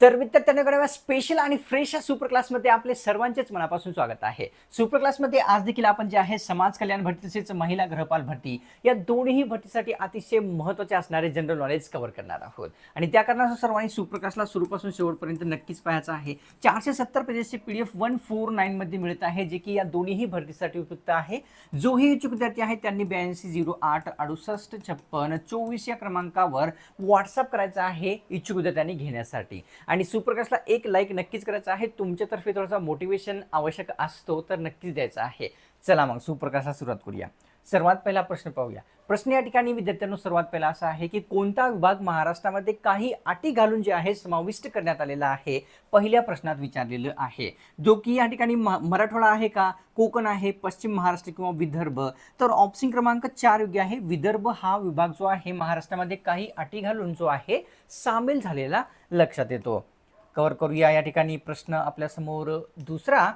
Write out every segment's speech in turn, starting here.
तर विद्यार्थ्यांकडे स्पेशल आणि फ्रेश या सुपर क्लासमध्ये आपले सर्वांचेच मनापासून स्वागत आहे. सुपर क्लासमध्ये आज देखील आपण जे आहे समाज कल्याण भरती तसेच महिला गृहपाल भरती या दोन्ही भरतीसाठी अतिशय महत्त्वाचे असणारे जनरल नॉलेज कव्हर करणार आहोत. आणि त्या कारणाचं सर्वांनी सुपर क्लासला सुरूपासून शेवटपर्यंत नक्कीच पाहायचं आहे. चारशे सत्तर पेजेसचे P D F one four नाईनमध्ये मिळत आहे जे की या दोन्ही भरतीसाठी उपयुक्त आहे. जोही इच्छुक विद्यार्थी आहे त्यांनी ब्याऐंशी झिरो आठ अडुसष्ट छप्पन चोवीस या क्रमांकावर व्हॉट्सअप करायचा आहे इच्छुक विद्यार्थ्यांनी घेण्यासाठी. आणि सुप्रकाशला एक लाईक नक्कीच करायचा आहे. तुमच्यातर्फे थोडासा मोटिवेशन आवश्यक असतो तर नक्कीच द्यायचा आहे. चला मग सुप्रकाशला सुरुवात करूया. सर्वात पहिला प्रश्न पाहूया. प्रश्न या ठिकाणी विद्यार्थ्यांनो सर्वात पहिला असा आहे की कोणता विभाग महाराष्ट्रामध्ये काही अटी घालून जे आहे समाविष्ट करण्यात आलेला आहे? पहिल्या प्रश्नात विचारलेलं आहे. जो की या ठिकाणी म- मराठवाडा आहे का? कोकण आहे पश्चिम महाराष्ट्र किंवा विदर्भ? तर ऑप्शन क्रमांक चार योग्य आहे. विदर्भ हा विभाग जो आहे महाराष्ट्रामध्ये काही अटी घालून जो आहे सामील झालेला लक्षात येतो. कव्हर करूया या ठिकाणी प्रश्न आपल्यासमोर दुसरा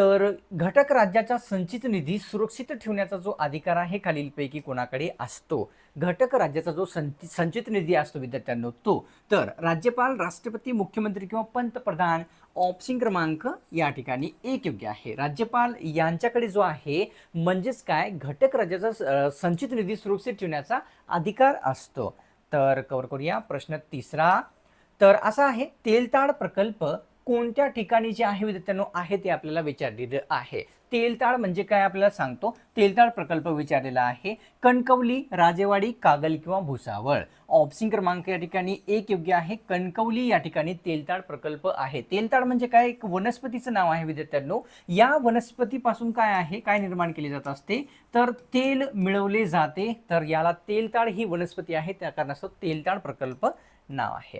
तर घटक राज्याचा संचित निधी सुरक्षित ठेवण्याचा जो अधिकार आहे खालीलपैकी कोणाकडे असतो? घटक राज्याचा जो संचित संचित निधी असतो विद्यार्थ्यांनो तो. तर राज्यपाल राष्ट्रपती मुख्यमंत्री किंवा पंतप्रधान ऑप्शन क्रमांक या ठिकाणी एक योग्य आहे. राज्यपाल यांच्याकडे जो आहे म्हणजेच काय? घटक राज्याचा संचित निधी सुरक्षित ठेवण्याचा अधिकार असतो. तर कवर करूया प्रश्न तिसरा. तर असा आहे तेलताड प्रकल्प कोणत्या ठिकाणी जे आहे विद्यार्थ्यांनो आहे ते आपल्याला विचारलेलं आहे. तेलताळ म्हणजे काय आपल्याला सांगतो? तेलताळ प्रकल्प विचारलेला आहे. कणकवली राजेवाडी कागल किंवा भुसावळ. ऑप्शन क्रमांक या ठिकाणी एक योग्य आहे. कणकवली या ठिकाणी तेलताळ प्रकल्प आहे. तेलताळ म्हणजे काय? एक वनस्पतीचं नाव आहे विद्यार्थ्यांनो. या वनस्पतीपासून काय आहे? काय निर्माण केले जात असते? तर तेल मिळवले जाते. तर याला तेलताळ ही वनस्पती आहे. त्या कारणास्तव तेलताळ प्रकल्प नाव आहे.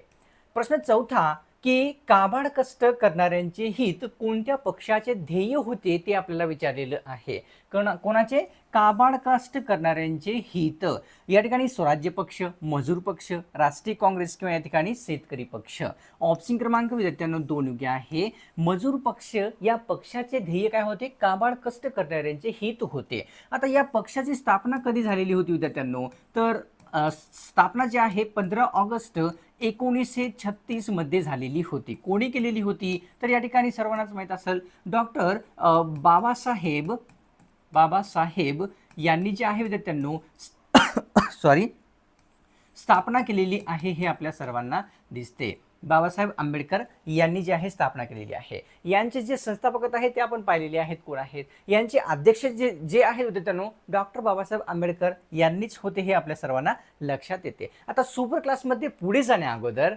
प्रश्न चौथा की काबाड कष्ट करणाऱ्यांचे हित कोणत्या पक्षाचे ध्येय होते ते आपल्याला विचारलेलं आहे. कण कोणाचे? काबाड कष्ट करणाऱ्यांचे हित. या ठिकाणी स्वराज्य पक्ष मजूर पक्ष राष्ट्रीय काँग्रेस किंवा या ठिकाणी शेतकरी पक्ष. ऑप्शन क्रमांक विद्यार्थ्यांना दोन योग्य आहे. मजूर पक्ष या पक्षाचे ध्येय काय होते? काबाड कष्ट करणाऱ्यांचे हित होते. आता या पक्षाची स्थापना कधी झालेली होती विद्यार्थ्यांनो? तर स्थापना जी आहे पंधरा ऑगस्ट एकोणीसशे छत्तीसमध्ये झालेली होती. कोणी केलेली होती? तर या ठिकाणी सर्वांनाच माहीत असेल डॉक्टर बाबासाहेब बाबासाहेब यांनी जे आहे विद्यार्थ्यांनो सॉरी स्थापना केलेली आहे हे आपल्या सर्वांना दिसते. बाबासाहेब आंबेडकर यांनी जी आहे स्थापना केलेली आहे. यांचे जे संस्थापक आहेत ते आपण पाहिलेले आहेत. कोण आहेत? यांचे अध्यक्ष जे जे आहेत होते विद्यार्थ्यांनो डॉक्टर बाबासाहेब आंबेडकर यांनीच होते हे आपल्या सर्वांना लक्षात येते. आता सुपर क्लासमध्ये पुढे जाण्या अगोदर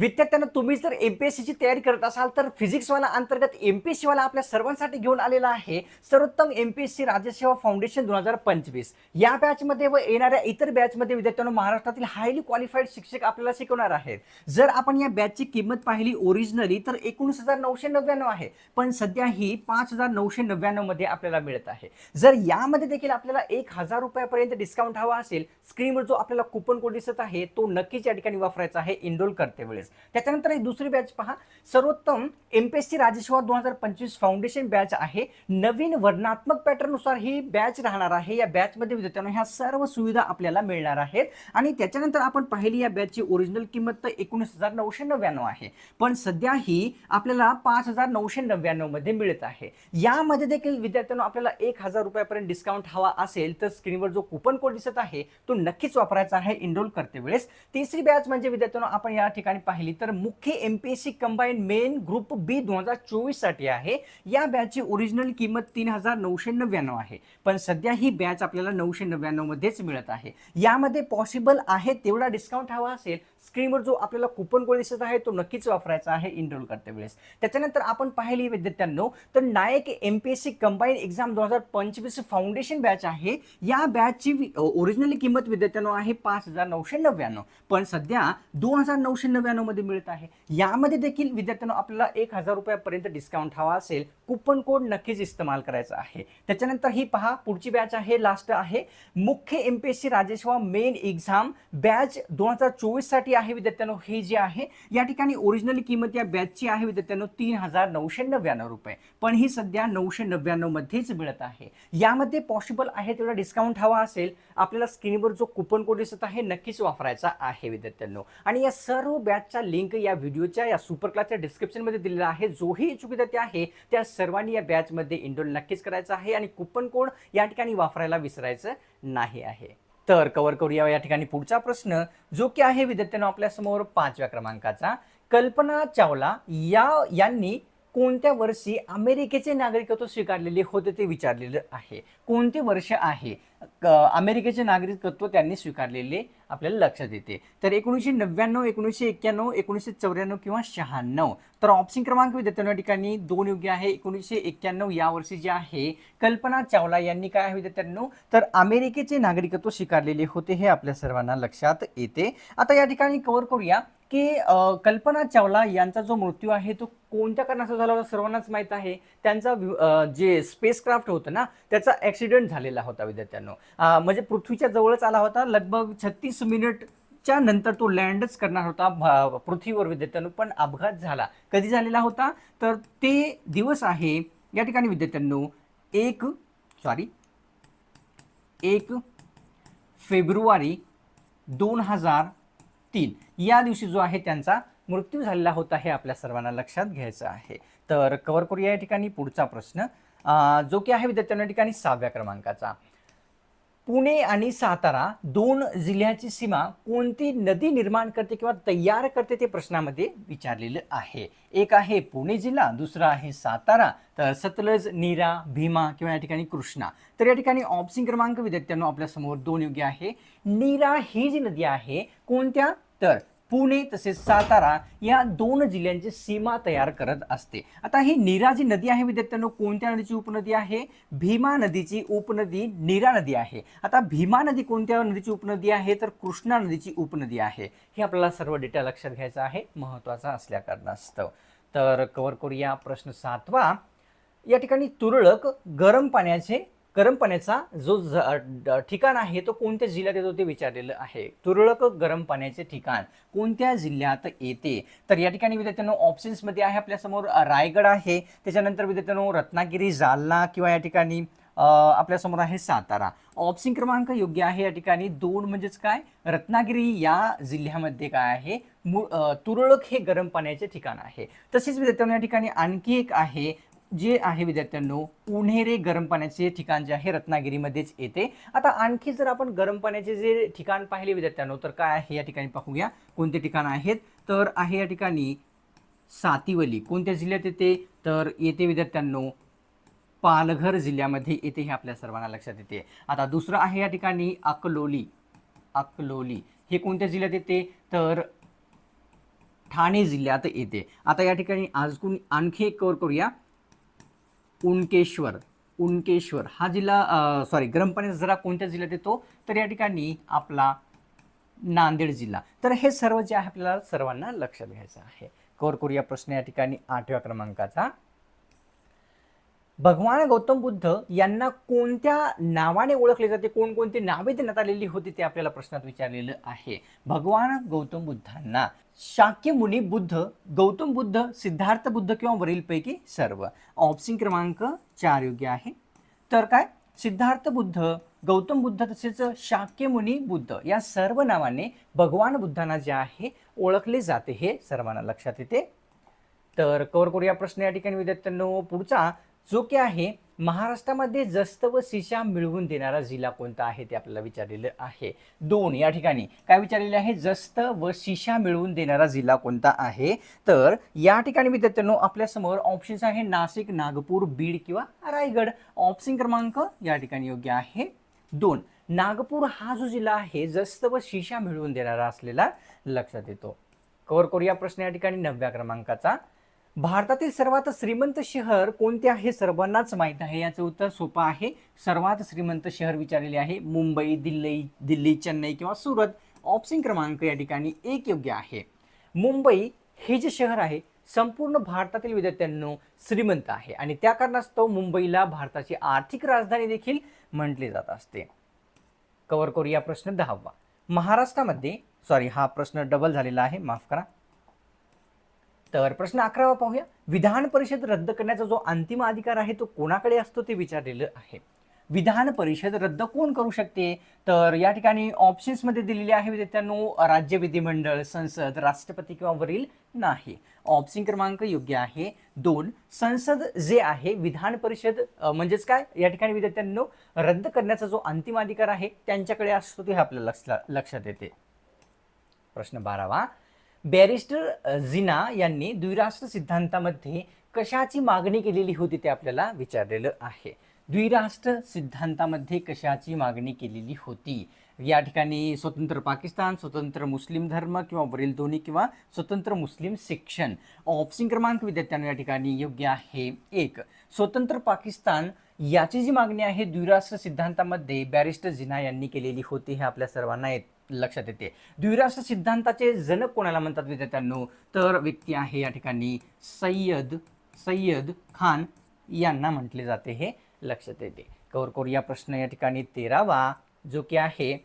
विद्यार्थ्यांना तुम्ही जर एम पी एस सीची तयारी करत असाल तर फिजिक्सवाला अंतर्गत एम पी एस सीवाला आपल्या सर्वांसाठी घेऊन आलेला आहे सर्वोत्तम एम पी एस सी राज्यसेवा फाउंडेशन दोन हजार पंचवीस. या बॅचमध्ये व येणाऱ्या इतर बॅचमध्ये विद्यार्थ्यांना महाराष्ट्रातील हायली क्वालिफाईड शिक्षक आपल्याला शिकवणार आहेत. जर आपण या बॅचची किंमत पाहिली ओरिजिनली तर एकोणीस हजार नऊशे नव्याण्णव आहे. पण सध्या ही पाच हजार नऊशे नव्याण्णवमध्ये आपल्याला मिळत आहे. जर यामध्ये देखील आपल्याला एक हजार रुपयापर्यंत डिस्काउंट हवा असेल स्क्रीनवर जो आपल्याला कुपन कोड दिसत आहे तो नक्कीच या ठिकाणी वापरायचा आहे इनरोल करते वेळेस. त्याच्यानंतर एक दुसरी बॅच पहा. सर्वोत्तम एमपीएससी राज्यसेवा दोन हजार पंचवीस फाउंडेशन बॅच आहे. नवीन वर्णात्मक पॅटर्ननुसार ही बॅच राहणार आहे. या बॅचमध्ये विद्यार्थ्यांना ह्या सर्व सुविधा आपल्याला मिळणार आहेत. आणि त्याच्यानंतर आपण पाहिली या बॅचची ओरिजिनल किंमत तर एकोणीस हजार नऊशे नव्याण्णव आहे. पण सध्या ही आपल्याला पाच हजार नऊशे नव्याण्णवमध्ये मिळत आहे. यामध्ये देखील विद्यार्थ्यांना आपल्याला एक हजार रुपयापर्यंत डिस्काउंट हवा असेल तर स्क्रीनवर जो कुपन कोड दिसत आहे तो नक्कीच वापरायचा आहे. इनरोल करते वेळेस. तिसरी बॅच म्हणजे विद्यार्थ्यांना आपण या ठिकाणी पाहिली तर मुख्य MPSC combine main group B दोन हजार चोवीससाठी आहे. या बॅचची ओरिजिनल किंमत तीन हजार नऊशे नव्याण्णव आहे. पण सध्या ही बॅच आपल्याला नऊशे नव्याण्णवमध्येच मिळत आहे. यामध्ये पॉसिबल आहे तेवढा डिस्काउंट हवा असेल स्क्रीनवर जो आपल्याला कुपन कोड दिसत आहे तो नक्कीच वापरायचा आहे इनरोल करते वेळेस. त्याच्यानंतर आपण पाहिली विद्यार्थ्यांनो तर नायक M P S C combine exam दोन हजार पंचवीस फाउंडेशन बॅच आहे. या बॅचची ओरिजिनली किंमत विद्यार्थ्यांनो आहे पाच हजार नऊशे नव्याण्णव. पण सध्या दोन हजार नऊशे नव्याण्णवमध्ये मिळत आहे. यामध्ये देखील विद्यार्थ्यांनो आपल्याला एक हजार रुपयापर्यंत डिस्काउंट हवा असेल. कुपन कोड नक्कीच इस्तेमाल करायचा आहे. त्याच्यानंतर ही पहा पुढची बॅच आहे लास्ट आहे. मुख्य एम पी एस सी राजेशवा मेन एक्झाम बॅच दोन हजार चोवीस साठी आहे विद्यार्थ्यांनो? हे जे आहे या ठिकाणी ओरिजिनल किंमत या बॅचची आहे विद्यार्थ्यांनो तीन हजार नऊशे नव्याण्णव रुपये. पण ही सध्या नऊशे नव्याण्णव मध्येच मिळत आहे. यामध्ये पॉसिबल आहे तेवढा डिस्काउंट हवा असेल आपल्याला स्क्रीनवर जो कुपन कोड दिसत आहे नक्कीच वापरायचा आहे विद्यार्थ्यांनो. आणि या सर्व बॅचचा लिंक या व्हिडिओच्या या सुपर क्लासच्या डिस्क्रिप्शनमध्ये दिलेला आहे. जोही इच्छुक विद्यार्थी आहे त्या सर्वांनी या बॅचमध्ये इंडोल नक्कीच करायचा आहे आणि कुपन कोड या ठिकाणी वापरायला विसरायचं नाही आहे. तर कव्हर करूया या ठिकाणी पुढचा प्रश्न जो की आहे विद्यार्थ्यांनो आपल्यासमोर पाचव्या क्रमांकाचा. कल्पना चावला या यांनी कोणत्या वर्षी अमेरिकेचे नागरिकत्व स्वीकारलेले होते ते विचारलेलं आहे? कोणते वर्ष आहे? अमेरिकेचे नागरिकत्व त्यांनी स्वीकारलेले आपल्याला लक्षात येते. तर एकोणीसशे नव्याण्णव एकोणीसशे एक्क्याण्णव एकोणीसशे चौऱ्याण्णव किंवा शहाण्णव. तर ऑप्शन क्रमांक विद्यार्थ्यांना या ठिकाणी दोन योग्य आहे. एकोणीसशे एक्क्याण्णव या वर्षी जे आहे कल्पना चावला यांनी काय आहे विद्यार्थ्यांनो? तर अमेरिकेचे नागरिकत्व स्वीकारलेले होते हे आपल्या सर्वांना लक्षात येते. आता या ठिकाणी कव्हर करूया. की कल्पना चावला यांचा जो मृत्यू आहे तो कोणत्या कारणाचा झाला होता सर्वांनाच माहीत आहे. त्यांचा जे स्पेसक्राफ्ट होतं ना त्याचा ॲक्सिडेंट झालेला होता विद्यार्थ्यांनो. म्हणजे पृथ्वीच्या जवळच आला होता लगभग छत्तीस मिनिटच्या नंतर तो लँडच करणार होता पृथ्वीवर विद्यार्थ्यांनो. पण अपघात झाला. कधी झालेला होता? तर ते दिवस आहे या ठिकाणी विद्यार्थ्यांनो एक सॉरी एक फेब्रुवारी दोन हजार तीन. या दिवशी जो आहे त्यांचा मृत्यू झालेला होता हे आपल्या सर्वांना लक्षात घ्यायचं आहे. तर कव्हर करूया या ठिकाणी पुढचा प्रश्न. जो की आहे विद्यार्थ्यांना या ठिकाणी सहाव्या क्रमांकाचा. पुणे आणि सातारा दोन जिल्ह्याची सीमा कोणती नदी निर्माण करते किंवा तयार करते ते प्रश्नामध्ये विचारलेलं आहे. एक आहे पुणे जिल्हा दुसरा आहे सातारा तर सतलज नीरा भीमा किंवा या ठिकाणी कृष्णा. तर या ठिकाणी ऑप्शन क्रमांक विद्यार्थ्यांनो आपल्यासमोर दोन योग्य आहे. नीरा ही जी नदी आहे कोणत्या? तर पुणे तसेच सातारा या दोन जिल्ह्यांची सीमा तयार करत असते. आता ही नीरा जी नदी आहे विद्यार्थ्यांनो. कोणत्या नदीची उपनदी आहे? भीमा नदीची उपनदी नीरा नदी आहे. आता भीमा नदी कोणत्या नदीची उपनदी आहे? तर कृष्णा नदीची उपनदी आहे. हे आपल्याला सर्व डेटा लक्षात घ्यायचा आहे. महत्त्वाचा असल्या कारणास्तव. तर कव्हर करूया प्रश्न सातवा. या ठिकाणी तुरळक गरम पाण्याचे गरम पाण्याचा जो ज- ड- ठिकाण आहे तो कोणत्या जिल्ह्यात येतो ते विचारलेलं आहे. तुरळक गरम पाण्याचे ठिकाण कोणत्या जिल्ह्यात येते? तर या ठिकाणी विद्यार्थ्यांनो ऑप्शन्समध्ये आहे आपल्यासमोर रायगड आहे. त्याच्यानंतर विद्यार्थ्यांनो रत्नागिरी जालना किंवा या ठिकाणी आपल्यासमोर आहे सातारा. ऑप्शन क्रमांक योग्य आहे या ठिकाणी. दोन म्हणजेच काय? रत्नागिरी या जिल्ह्यामध्ये काय आहे? तुरळक हे गरम पाण्याचे ठिकाण आहे. तसेच विद्यार्थ्यांनो या ठिकाणी आणखी एक आहे जे आहे विद्यार्थ्यांनो उन्हेरे गरम पाण्याचे ठिकाण जे आहे रत्नागिरीमध्येच येते. आता आणखी जर आपण गरम पाण्याचे जे ठिकाण पाहिले विद्यार्थ्यांनो तर काय आहे या ठिकाणी पाहूया. कोणते ठिकाण आहेत? तर आहे या ठिकाणी सातिवली. कोणत्या जिल्ह्यात येते? तर येते विद्यार्थ्यांनो पालघर जिल्ह्यामध्ये येते हे आपल्या सर्वांना लक्षात येते. आता दुसरं आहे या ठिकाणी अकलोली. अकलोली. हे कोणत्या जिल्ह्यात येते? तर ठाणे जिल्ह्यात येते. आता या ठिकाणी आजकून आणखी एक कवर करूया. उनकेश्वर उनकेश्वर. हा जिल्हा सॉरी गरम पाण्याचा जरा कोणत्या जिल्ह्यात येतो? तर या ठिकाणी आपला नांदेड जिल्हा. तर हे सर्व जे आहे आपल्याला सर्वांना लक्षात घ्यायचं आहे. कवर करूया प्रश्न या ठिकाणी आठव्या क्रमांकाचा. भगवान गौतम बुद्ध यांना कोणत्या नावाने ओळखले जाते? कोणकोणती नावे देण्यात आलेली होती ते आपल्याला प्रश्नात विचारलेलं आहे. भगवान गौतम बुद्धांना. शाक्य मुनी बुद्ध गौतम बुद्ध सिद्धार्थ बुद्ध किंवा वरीलपैकी सर्व. ऑप्शन क्रमांक चार योग्य आहे. तर काय? सिद्धार्थ बुद्ध गौतम बुद्ध तसेच शाक्यमुनी बुद्ध या सर्व नावाने भगवान बुद्धांना जे आहे ओळखले जाते हे सर्वांना लक्षात येते. तर कवर करूया प्रश्न या ठिकाणी विद्यार्थ्यांनो. पुढचा जो की आहे महाराष्ट्रामध्ये जस्त व शिशा मिळवून देणारा जिल्हा कोणता आहे ते आपल्याला विचारलेलं आहे. दोन या ठिकाणी. काय विचारलेले आहे? जस्त व शिशा मिळवून देणारा जिल्हा कोणता आहे? तर या ठिकाणी विद्यार्थ्यांनो आपल्यासमोर ऑप्शन्स आहे नाशिक नागपूर बीड किंवा रायगड. ऑप्शन क्रमांक या ठिकाणी योग्य आहे. दोन नागपूर हा जो जिल्हा आहे जस्त व शिशा मिळवून देणारा असलेला लक्षात येतो. कवर करूया प्रश्न या ठिकाणी नवव्या क्रमांकाचा. भारतातील सर्वात श्रीमंत शहर कोणते आहे? सर्वांनाच माहीत आहे. याचं उत्तर सोपं आहे. सर्वात श्रीमंत शहर विचारलेले आहे. मुंबई दिल्ली दिल्ली चेन्नई किंवा सुरत. ऑप्शन क्रमांक या ठिकाणी एक योग्य आहे. मुंबई हे जे शहर आहे संपूर्ण भारतातील विद्यार्थ्यांनो श्रीमंत आहे. आणि त्या कारणास्तव मुंबईला भारताची आर्थिक राजधानी देखील म्हटले जात असते. कवर करूया प्रश्न दहावा. महाराष्ट्रामध्ये सॉरी हा प्रश्न डबल झालेला आहे. माफ करा. तर प्रश्न अकरावा पाहूया. विधान परिषद रद्द करण्याचा जो अंतिम अधिकार आहे तो कोणाकडे असतो ते विचारलेलं आहे. विधान परिषद रद्द कोण करू शकते? तर या ठिकाणी ऑप्शन्समध्ये दिलेले आहे विद्यार्थ्यांनो राज्य विधिमंडळ संसद राष्ट्रपती किंवा वरील नाही. ऑप्शन क्रमांक योग्य आहे दोन. संसद जे आहे विधान परिषद म्हणजेच काय? या ठिकाणी विद्यार्थ्यांनो रद्द करण्याचा जो अंतिम अधिकार आहे त्यांच्याकडे असतो ते आपल्या लक्ष लक्षात येते. प्रश्न बारावा. बॅरिस्टर जिना यांनी द्विराष्ट्र सिद्धांतामध्ये कशाची मागणी केलेली होती ते आपल्याला विचारलेलं आहे. द्विराष्ट्र सिद्धांतामध्ये कशाची मागणी केलेली होती? या ठिकाणी स्वतंत्र पाकिस्तान स्वतंत्र मुस्लिम धर्म किंवा वरील दोन्ही किंवा स्वतंत्र मुस्लिम शिक्षण. ऑप्शन क्रमांक विद्यार्थ्यांना या ठिकाणी योग्य आहे. एक स्वतंत्र पाकिस्तान याची जी मागणी आहे द्विराष्ट्र सिद्धांतामध्ये बॅरिस्टर जिना यांनी केलेली होती हे आपल्या सर्वांना येत लक्षात येते. द्विराष्ट्र सिद्धांताचे जनक कोणाला म्हणतात विद्यार्थ्यांनो? तर व्यक्ती आहे या ठिकाणी सय्यद सय्यद खान यांना म्हटले जाते हे लक्षात येते. कवर करूया प्रश्न या ठिकाणी तेरावा जो की आहे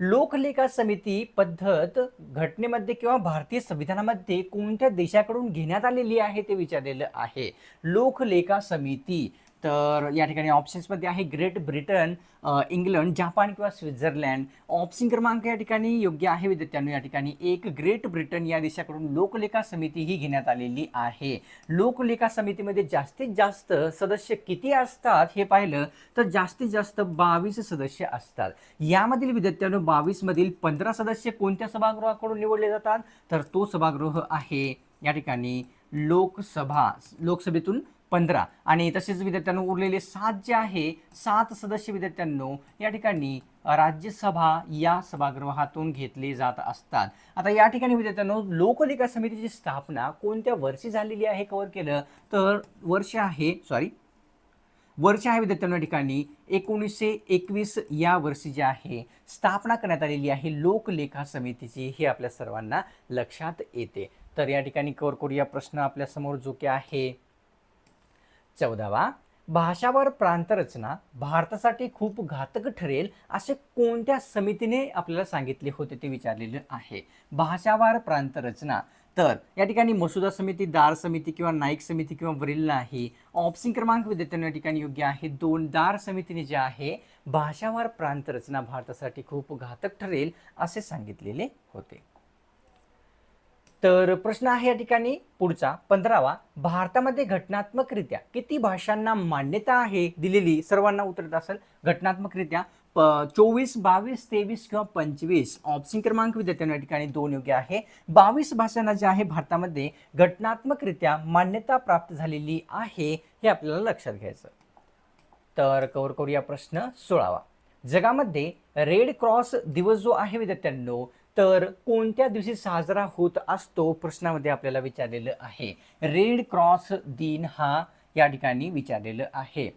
लोकलेखा समिती पद्धत घटनेमध्ये किंवा भारतीय संविधानामध्ये कोणत्या देशाकडून घेण्यात आलेली आहे ते विचारलेलं आहे. लोकलेखा समिती तर या ठिकाणी ऑप्शन्समध्ये आहे ग्रेट ब्रिटन इंग्लंड जपान किंवा स्वित्झर्लंड ऑप्शन क्रमांक या ठिकाणी योग्य आहे विद्यार्थ्यांनो. या ठिकाणी एक ग्रेट ब्रिटन या देशाकडून लोकलेखा समिती ही घेण्यात आलेली आहे. लोकलेखा समितीमध्ये जास्तीत जास्त सदस्य किती असतात हे पाहिलं तर जास्तीत जास्त बावीस सदस्य असतात. यामधील विद्यार्थ्यांनो बावीसमधील पंधरा सदस्य कोणत्या सभागृहाकडून निवडले जातात? तर तो सभागृह आहे या ठिकाणी लोकसभा लोकसभेतून पंधरा. आणि तसेच विद्यार्थ्यांना उरलेले सात जे आहे सात सदस्य विद्यार्थ्यांनो या ठिकाणी राज्यसभा या सभागृहातून घेतले जात असतात. आता या ठिकाणी विद्यार्थ्यांनो लोकलेखा समितीची स्थापना कोणत्या वर्षी झालेली आहे कवर केलं? तर वर्ष आहे सॉरी वर्ष आहे विद्यार्थ्यांना या ठिकाणी. एकोणीसशे एकवीस या वर्षी जे आहे स्थापना करण्यात आलेली आहे लोकलेखा समितीची हे आपल्या सर्वांना लक्षात येते. तर या ठिकाणी कवर करूया प्रश्न आपल्यासमोर जो की आहे. चौदावा भाषावर प्रांतरचना भारतासाठी खूप घातक ठरेल असे कोणत्या समितीने आपल्याला सांगितले होते ते विचारलेले आहे? भाषावार प्रांतरचना तर या ठिकाणी मसुदा समिती दार समिती किंवा नाईक समिती किंवा वरील नाही. ऑप्शन क्रमांक विद्यार्थ्यांना या ठिकाणी योग्य आहे. दोन दार समितीने जे आहे भाषावार प्रांतरचना भारतासाठी खूप घातक ठरेल असे सांगितलेले होते. तर प्रश्न आहे या ठिकाणी पुढचा पंधरावा. भारतामध्ये घटनात्मकरित्या किती भाषांना मान्यता आहे दिलेली? सर्वांना उत्तर असेल घटनात्मकरित्या चोवीस बावीस तेवीस किंवा पंचवीस. ऑप्शन क्रमांक विद्यार्थ्यांना या ठिकाणी दोन योग्य आहे. बावीस भाषांना जे आहे भारतामध्ये घटनात्मकरित्या मान्यता प्राप्त झालेली आहे हे आपल्याला लक्षात घ्यायचं. तर कवर करूया प्रश्न सोळावा. जगामध्ये रेड क्रॉस दिवस जो आहे विद्यार्थ्यांनो तर कोणत्या दिवशी साजरा होत असतो प्रश्नामध्ये आपल्याला विचारलेलं आहे. रेड क्रॉस दिन हा या ठिकाणी विचारलेलं आहे.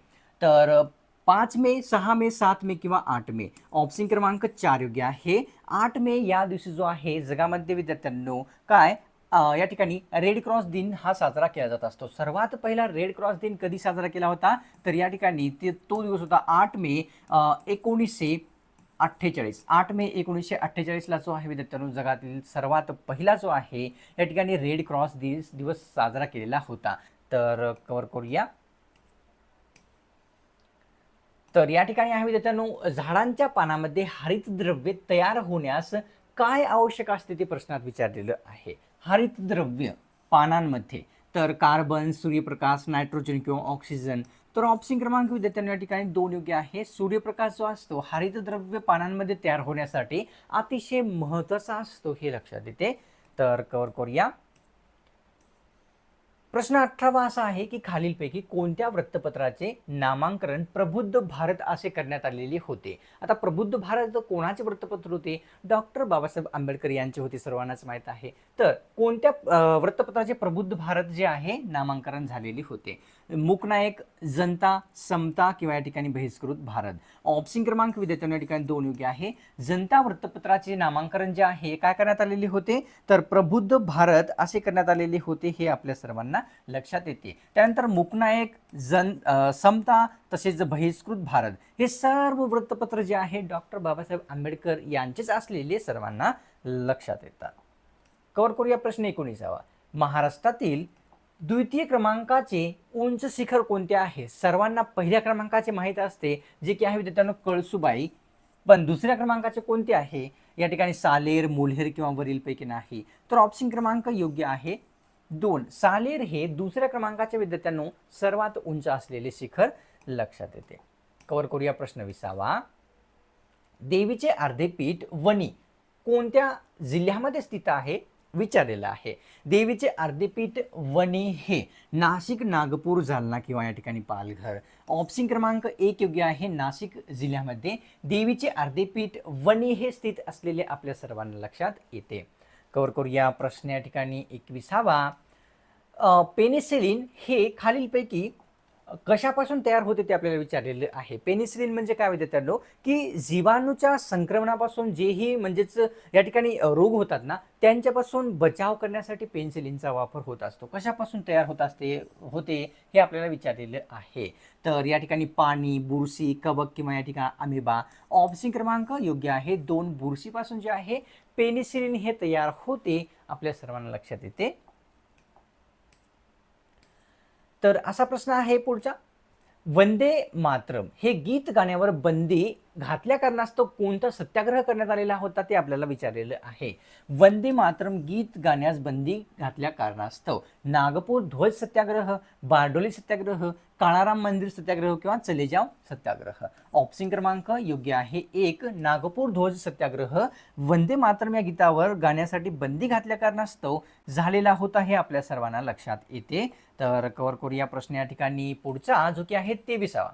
तर पाच मे सहा मे सात मे किंवा आठ मे. ऑप्शन क्रमांक चार योग्य आहे. आठ मे या दिवशी जो आहे जगामध्ये विद्यार्थ्यांनो काय? या ठिकाणी रेड क्रॉस दिन हा साजरा केला जात असतो. सर्वात पहिला रेड क्रॉस दिन कधी साजरा केला होता? तर या ठिकाणी ते तो दिवस होता आठ मे एकोणीसशे अठ्ठेचाळीस. आठ मे एकोणीसशे अठ्ठेचाळीसला जो आहे विद्यार्थ्यांनो जगातील सर्वात पहिला जो आहे या ठिकाणी रेड क्रॉस दिवस दिवस साजरा केलेला होता. तर कवर करूया. तर या ठिकाणी आहे विद्यार्थ्यांनो झाडांच्या पानामध्ये हरितद्रव्ये तयार होण्यास काय आवश्यक असते ते प्रश्नात विचारलेलं आहे. हरितद्रव्य पानांमध्ये. तर कार्बन सूर्यप्रकाश नायट्रोजन किंवा ऑक्सिजन. तर ऑप्शन क्रमांक विद्यार्थ्यांना या ठिकाणी दोन योग्य आहे. सूर्यप्रकाश जो असतो हरितद्रव्य पानांमध्ये तयार होण्यासाठी अतिशय महत्त्वाचा असतो हे लक्षात येते. तर कवर करूया. प्रश्न अठरावा असा आहे की खालीलपैकी कोणत्या वृत्तपत्राचे नामांकन प्रबुद्ध भारत असे करण्यात आलेले होते? आता प्रबुद्ध भारत कोणाचे वृत्तपत्र होते? डॉक्टर बाबासाहेब आंबेडकर यांचे होते सर्वांनाच माहीत आहे. तर कोणत्या वृत्तपत्राचे प्रबुद्ध भारत जे आहे नामांकन झालेले होते? मूकनायक जनता समता किंवा या ठिकाणी बहिष्कृत भारत. ऑप्शन क्रमांक विद्यार्थ्यांना या ठिकाणी दोन योग्य आहे. जनता वृत्तपत्राचे नामांकन जे आहे काय करण्यात आलेले होते? तर प्रबुद्ध भारत असे करण्यात आलेले होते हे आपल्या सर्वांना लक्षात येते. त्यानंतर मुकनायक जन समता तसेच बहिष्कृत भारत. हे सर्व वृत्तपत्र जे आहे डॉक्टर बाबासाहेब आंबेडकर यांचेच असलेले सर्वांना लक्षात येतात. कवर करूया प्रश्न एकोणीसावा. महाराष्ट्रातील द्वितीय क्रमांकाचे उंच शिखर कोणते आहे? सर्वांना पहिल्या क्रमांकाचे माहीत असते जे की आहे विद्यार्थ्यांनो कळसुबाई. पण दुसऱ्या क्रमांकाचे कोणते आहे? या ठिकाणी सालेर मुल्हेर किंवा वरीलपैकी नाही. तर ऑप्शन क्रमांक योग्य आहे दोन. सालेर हे दुसऱ्या क्रमांकाच्या विद्यार्थ्यांनो सर्वात उंच असलेले शिखर लक्षात येते. कवर करूया प्रश्न विसावा. देवीचे अर्धे पीठ वणी कोणत्या जिल्ह्यामध्ये स्थित आहे? विचारलेलं आहे. देवीचे अर्धेपीठ वने वणी हे नाशिक नागपूर जालना किंवा या ठिकाणी पालघर. ऑप्शन क्रमांक एक योग्य आहे. नाशिक जिल्ह्यामध्ये देवीचे अर्धेपीठ वने वणी हे स्थित असलेले आपल्या सर्वांना लक्षात येते. कवर करूया प्रश्न या ठिकाणी एकविसावा. पेनिसिलिन हे खालीलपैकी कशापासून तयार होते ते आपल्याला विचारलेले आहे. पेनिसिलिन म्हणजे काय विद्यार्थ्यांनो? की जीवाणूच्या संक्रमणापासून जेही म्हणजेच या ठिकाणी रोग होतात ना त्यांच्यापासून बचाव करण्यासाठी पेनिसिलिनचा वापर होत असतो. कशापासून तयार होत असते होते हे आपल्याला विचारलेलं आहे. तर या ठिकाणी पाणी बुरशी कवक किंवा या ठिकाणी अमिबा ऑप्शन क्रमांक योग्य आहे. दोन बुरशीपासून जे आहे पेनिसिलिन हे तयार होते आपल्या सर्वांना लक्षात येते. तर असा प्रश्न आहे पुढचा. वंदे मातरम हे गीत गाण्यावर बंदी घातल्या कारणास्तव कोणता सत्याग्रह करण्यात आलेला होता ते आपल्याला विचारलेलं आहे. वंदे मातरम गीत गाण्यास बंदी घातल्या कारणास्तव नागपूर ध्वज सत्याग्रह बारडोली सत्याग्रह काळाराम मंदिर सत्याग्रह किंवा चलेजाव सत्याग्रह. ऑप्शन क्रमांक योग्य आहे एक नागपूर ध्वज सत्याग्रह. वंदे मातरम या गीतावर गाण्यासाठी बंदी घातल्या कारणास्तव झालेला होता हे आपल्या सर्वांना लक्षात येते. तर कवर करूया प्रश्न या ठिकाणी. पुढचा जो की आहे तेविसावा.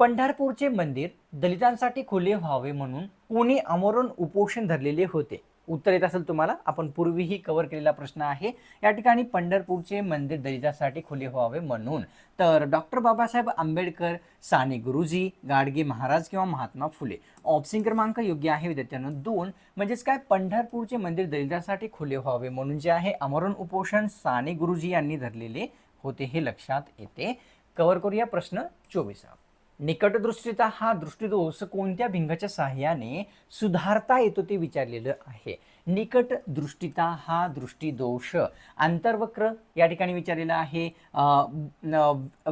पंढरपूरचे मंदिर दलितांसाठी खुले व्हावे म्हणून कोणी आमरण उपोषण धरलेले होते. उत्तर येत असेल तुम्हाला आपण पूर्वीही कव्हर केलेला प्रश्न आहे. या ठिकाणी पंढरपूरचे मंदिर दलितांसाठी खुले व्हावे म्हणून. तर डॉक्टर बाबासाहेब आंबेडकर साने गुरुजी गाडगे महाराज किंवा महात्मा फुले. ऑप्शन क्रमांक योग्य आहे विद्यार्थ्यांना दोन. म्हणजेच काय? पंढरपूरचे मंदिर दलितांसाठी खुले व्हावे म्हणून जे आहे आमरण उपोषण साने गुरुजी यांनी धरलेले होते हे लक्षात येते. कव्हर करूया प्रश्न चोवीसा निकटदृष्टीचा हा दृष्टीदोष कोणत्या भिंगाच्या सहाय्याने सुधारता येतो ते विचारलेलं आहे. निकट दृष्टीता हा दृष्टीदोष आंतरवक्र या ठिकाणी विचारलेला आहे.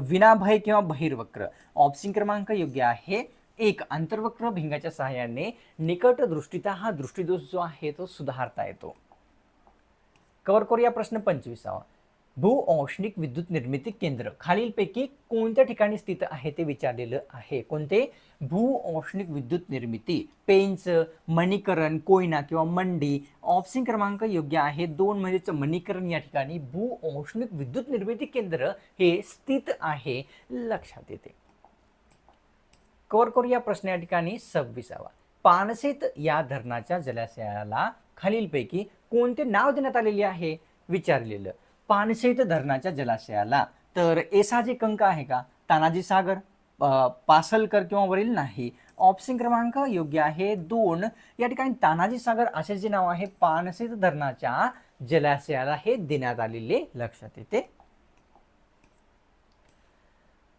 विनाभय किंवा बहिर्वक्र. ऑप्शन क्रमांक योग्य आहे. एक आंतरवक्र भिंगाच्या सहाय्याने निकट दृष्टीता हा दृष्टीदोष जो आहे तो सुधारता येतो. कवर करूया प्रश्न पंचवीसावा. भू औष्णिक विद्युत निर्मिती केंद्र. खालीलपैकी कोणत्या ठिकाणी स्थित आहे ते विचारलेलं आहे. कोणते? भू औष्णिक विद्युत निर्मिती. पेंच मणीकरण कोयना किंवा मंडी. ऑप्शन क्रमांक योग्य आहे. दोन म्हणजेच मणीकरण या ठिकाणी भू औष्णिक विद्युत निर्मिती केंद्र हे स्थित आहे. लक्षात येते. कवर करूया प्रश्न या ठिकाणी सव्वीसावा. पानसेत या धरणाच्या जलाशयाला खालीलपैकी कोणते नाव देण्यात आलेले आहे? विचारलेलं. पानशेत धरणाच्या जलाशयाला. तर एसा जे कंक आहे का? तानाजी सागर पासलकर किंवा वरील नाही. ऑप्शन क्रमांक योग्य आहे दोन. या ठिकाणी तानाजी सागर असे जे नाव आहे पानसेत धरणाच्या जलाशयाला हे देण्यात आलेले लक्षात येते.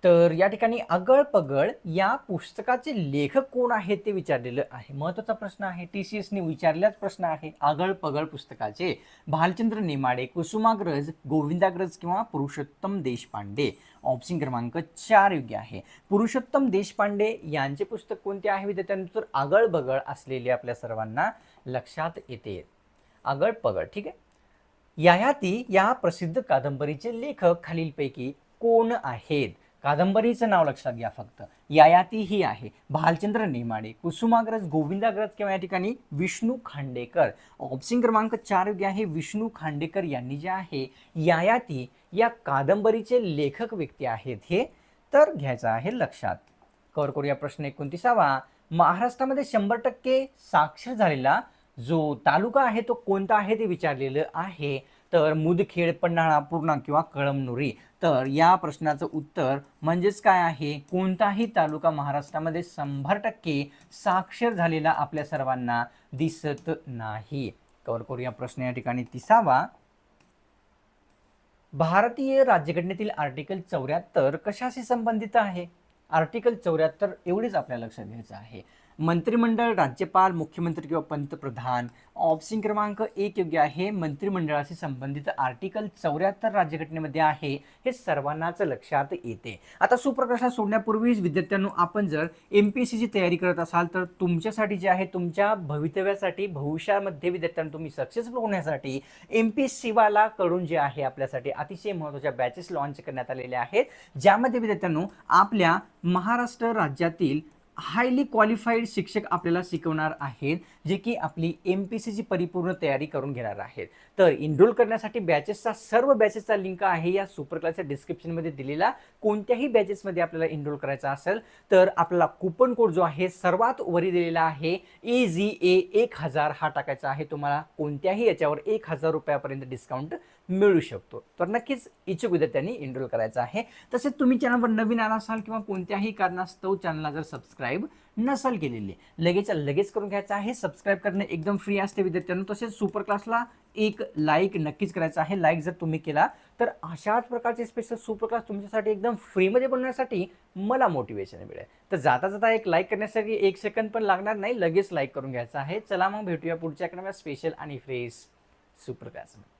तर या ठिकाणी अगळ पगळ या पुस्तकाचे लेखक कोण आहेत ते विचारलेलं आहे. महत्त्वाचा प्रश्न आहे. टी सी एसने विचारल्याच प्रश्न आहे. आगळ पगळ पुस्तकाचे भालचंद्र नेमाडे कुसुमाग्रज गोविंदाग्रज किंवा पुरुषोत्तम देशपांडे. ऑप्शन क्रमांक चार योग्य आहे. पुरुषोत्तम देशपांडे यांचे पुस्तक कोणते आहे? विद्यार्थ्यांतर आगळ बगळ असलेले आपल्या सर्वांना लक्षात येते. आगळ पगळ ठीक आहे? यायाती या प्रसिद्ध कादंबरीचे लेखक खालीलपैकी कोण आहेत? कादंबरीचं नाव लक्षात घ्या फक्त. यायाती ही आहे. भालचंद्र नेमाडे कुसुमाग्रज गोविंदाग्रज किंवा या ठिकाणी विष्णू खांडेकर. ऑप्शन क्रमांक चार योग्य आहे. विष्णू खांडेकर यांनी जे आहे यायाती या कादंबरीचे लेखक व्यक्ती आहेत हे तर घ्यायचं आहे लक्षात. कवर करूया प्रश्न एकोणतीसावा. महाराष्ट्रामध्ये शंभर टक्के साक्षर झालेला जो तालुका आहे तो कोणता आहे ते विचारलेलं आहे. तर मुदखेड पन्हाळा पूर्णा किंवा कळमनुरी. तर या प्रश्नाचं उत्तर म्हणजेच काय आहे? कोणताही तालुका महाराष्ट्रामध्ये शंभर टक्के साक्षर झालेला आपल्या सर्वांना दिसत नाही. कवर करूया प्रश्न या ठिकाणी. तिसावा. भारतीय राज्यघटनेतील आर्टिकल चौऱ्याहत्तर कशाशी संबंधित आहे? आर्टिकल चौऱ्याहत्तर एवढीच आपल्या लक्षात घ्यायचं आहे. मंत्रिमंडळ राज्यपाल मुख्यमंत्री किंवा पंतप्रधान. ऑप्शन क्रमांक एक योग्य आहे. मंत्रिमंडळाशी संबंधित आर्टिकल चौऱ्याहत्तर राज्यघटनेमध्ये आहे. हे सर्वांनाच लक्षात येते. आता सुप्रकाशा सोडण्यापूर्वीच विद्यार्थ्यांनो आपण जर एम पी एस सीची तयारी करत असाल तर तुमच्यासाठी जे आहे तुमच्या भवितव्यासाठी भविष्यामध्ये विद्यार्थ्यांना तुम्ही सक्सेसफुल होण्यासाठी एम पी एस सीवाला कडून जे आहे आपल्यासाठी अतिशय महत्त्वाच्या बॅचेस लॉन्च करण्यात आलेल्या आहेत. ज्यामध्ये विद्यार्थ्यांनो आपल्या महाराष्ट्र राज्यातील हायली क्वालिफाईड शिक्षक आपल्याला शिकवणार आहेत. जे की आपली एम पी सीची परिपूर्ण तयारी करून घेणार आहेत. तर इनरोल करण्यासाठी बॅचेसचा सर्व बॅचेसचा लिंक आहे या सुपर क्लासच्या डिस्क्रिप्शनमध्ये दिलेला. कोणत्याही बॅचेसमध्ये आपल्याला इनरोल करायचा असेल तर आपला कुपन कोड जो आहे सर्वात वरी दिलेला आहे ए जी ए एक हजार हा टाकायचा आहे. तुम्हाला कोणत्याही याच्यावर एक हजार रुपयापर्यंत डिस्काउंट मिळू शकतो. तर नक्कीच इच्छुक विद्यार्थ्यांनी इनरोल करायचं आहे. तसेच तुम्ही चॅनलवर नवीन आला असाल किंवा कोणत्याही कारणास्तव चॅनलला जर सबस्क्राईब नसाल केलेली लगेच लगेच करून घ्यायचं आहे. सबस्क्राईब करणे एकदम फ्री असते विद्यार्थ्यांना. तसेच सुपर क्लासला एक लाईक नक्कीच करायचं आहे. लाईक जर तुम्ही केला तर अशाच प्रकारचे स्पेशल सुपर क्लास तुमच्यासाठी एकदम फ्रीमध्ये बनवण्यासाठी मला मोटिवेशन मिळेल. तर जाता जाता एक लाईक करण्यासाठी एक सेकंद पण लागणार नाही. लगेच लाईक करून घ्यायचं आहे. चला मग भेटूया पुढच्या एखाद्या स्पेशल आणि फ्रेश सुपर क्लासमध्ये